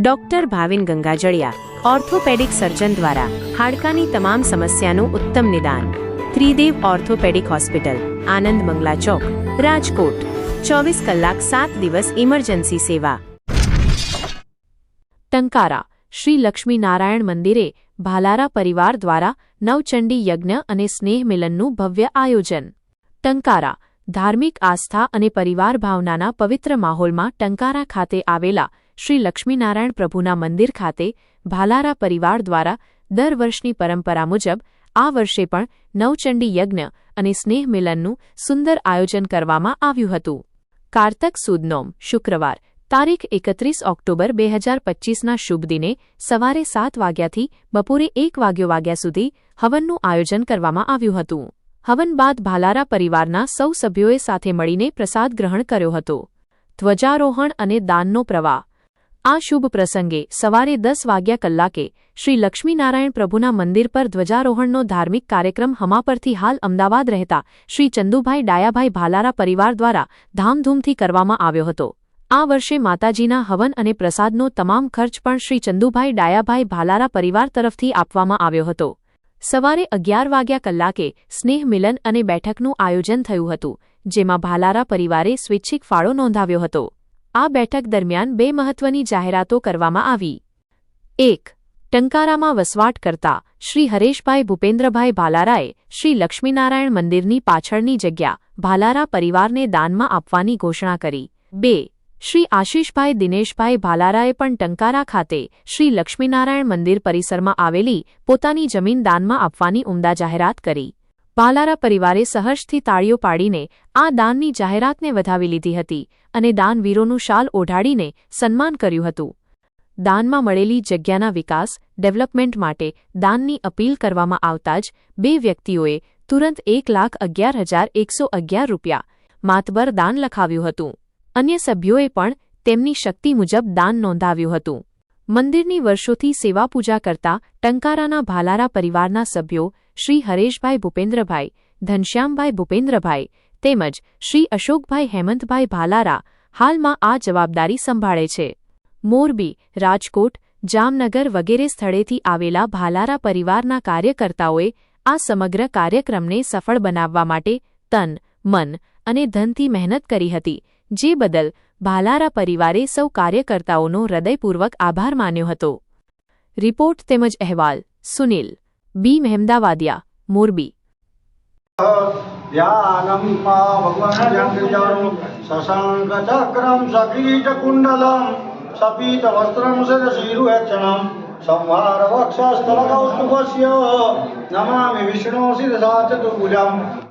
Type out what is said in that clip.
Doctor Bhavin Gangajaliya, orthopaedic surgeon દ્વારા હાડકાની તમામ સમસ્યાનું ઉત્તમ નિદાન. ત્રિદેવ ઓર્થોપેડિક હોસ્પિટલ, આનંદ મંગલા ચોક, રાજકોટ. ચોવીસ કલાક સાત દિવસ ઇમરજન્સી સેવા. ટંકારા, શ્રી લક્ષ્મીનારાયણ મંદિરે ભાલારા પરિવાર દ્વારા નવચંડી યજ્ઞ અને સ્નેહ મિલનનું ભવ્ય આયોજન. ટંકારા, ધાર્મિક આસ્થા અને પરિવાર ભાવનાના પવિત્ર માહોલમાં ટંકારા ખાતે આવેલા શ્રી લક્ષ્મીનારાયણ પ્રભુના મંદિર ખાતે ભાલારા પરિવાર દ્વારા દર વર્ષની પરંપરા મુજબ આ વર્ષે પણ નવચંડી યજ્ઞ અને સ્નેહ મિલનનું સુંદર આયોજન કરવામાં આવ્યું હતું. કારતક સુદનોમ, શુક્રવાર, તારીખ એકત્રીસ ઓક્ટોબર બે હજાર પચ્ચીસના શુભ દિને સવારે સાત વાગ્યાથી બપોરે એક વાગ્યો વાગ્યા સુધી હવનનું આયોજન કરવામાં આવ્યું હતું. હવન બાદ ભાલારા પરિવારના સૌ સભ્યોએ સાથે મળીને પ્રસાદ ગ્રહણ કર્યો હતો. ધ્વજારોહણ અને દાનનો પ્રવાહ આ શુભ પ્રસંગે સવારે દસ વાગ્યા કલાકે શ્રી લક્ષ્મીનારાયણ પ્રભુના મંદિર પર ધ્વજારોહણનો ધાર્મિક કાર્યક્રમ હમા પરથી હાલ અમદાવાદ રહેતા શ્રી ચંદુભાઈ ડાયાભાઈ ભાલારા પરિવાર દ્વારા ધામધૂમથી કરવામાં આવ્યો હતો. આ વર્ષે માતાજીના હવન અને પ્રસાદનો તમામ ખર્ચ પણ શ્રી ચંદુભાઈ ડાયાભાઈ ભાલારા પરિવાર તરફથી આપવામાં આવ્યો હતો. સવારે અગિયાર વાગ્યા કલાકે સ્નેહ મિલન અને બેઠકનું આયોજન થયું હતું, જેમાં ભાલારા પરિવારે સ્વૈચ્છિક ફાળો નોંધાવ્યો હતો. આ બેઠક દરમિયાન બે મહત્વની જાહેરાતો કરવામાં આવી. એક, ટંકારામાં વસવાટ કરતા શ્રી હરેશભાઈ ભૂપેન્દ્રભાઈ ભાલારાએ શ્રી લક્ષ્મીનારાયણ મંદિરની પાછળની જગ્યા ભાલારા પરિવારને દાનમાં આપવાની ઘોષણા કરી. બે, શ્રી આશીષભાઈ દિનેશભાઈ ભાલારાએ પણ ટંકારા ખાતે શ્રી લક્ષ્મીનારાયણ મંદિર પરિસરમાં આવેલી પોતાની જમીન દાનમાં આપવાની ઉમદા જાહેરાત કરી. ભાલારા પરિવારે સહર્ષથી તાળીઓ પાડીને આ દાનની જાહેરાતને વધાવી લીધી હતી અને દાનવીરોનું શાલ ઓઢાડીને સન્માન કર્યું હતું. દાનમાં મળેલી જગ્યાના વિકાસ, ડેવલપમેન્ટ માટે દાનની અપીલ કરવામાં આવતા જ બે વ્યક્તિઓએ તુરંત એક લાખ અગિયાર હજાર એકસો અગિયાર રૂપિયા માતબર દાન લખાવ્યું હતું. અન્ય સભ્યોએ પણ તેમની શક્તિ મુજબ દાન નોંધાવ્યું હતું. મંદિરની વર્ષોથી સેવા પૂજા કરતા ટંકારાના ભાલારા પરિવારના સભ્યો શ્રી હરેશભાઈ ભૂપેન્દ્રભાઈ ધનશ્યામભાઈ ભૂપેન્દ્રભાઈ તેમજ શ્રી અશોકભાઈ હેમંતભાઈ ભાલારા હાલમાં આ જવાબદારી સંભાળે છે. મોરબી, રાજકોટ, જામનગર વગેરે સ્થળેથી આવેલા ભાલારા પરિવારના કાર્યકર્તાઓએ આ સમગ્ર કાર્યક્રમને સફળ બનાવવા માટે તન, મન અને ધનથી મહેનત કરી હતી, જે બદલ ભાલારા પરિવારે સૌ કાર્યકર્તાઓનો હૃદયપૂર્વક આભાર માન્યો હતો. રિપોર્ટ તેમજ અહેવાલ, સુનિલ, બી. મહેમદાવાદિયા, મોરબી. નમામિ વિષ્ણુ શિરસા ચતુર્ભુજમ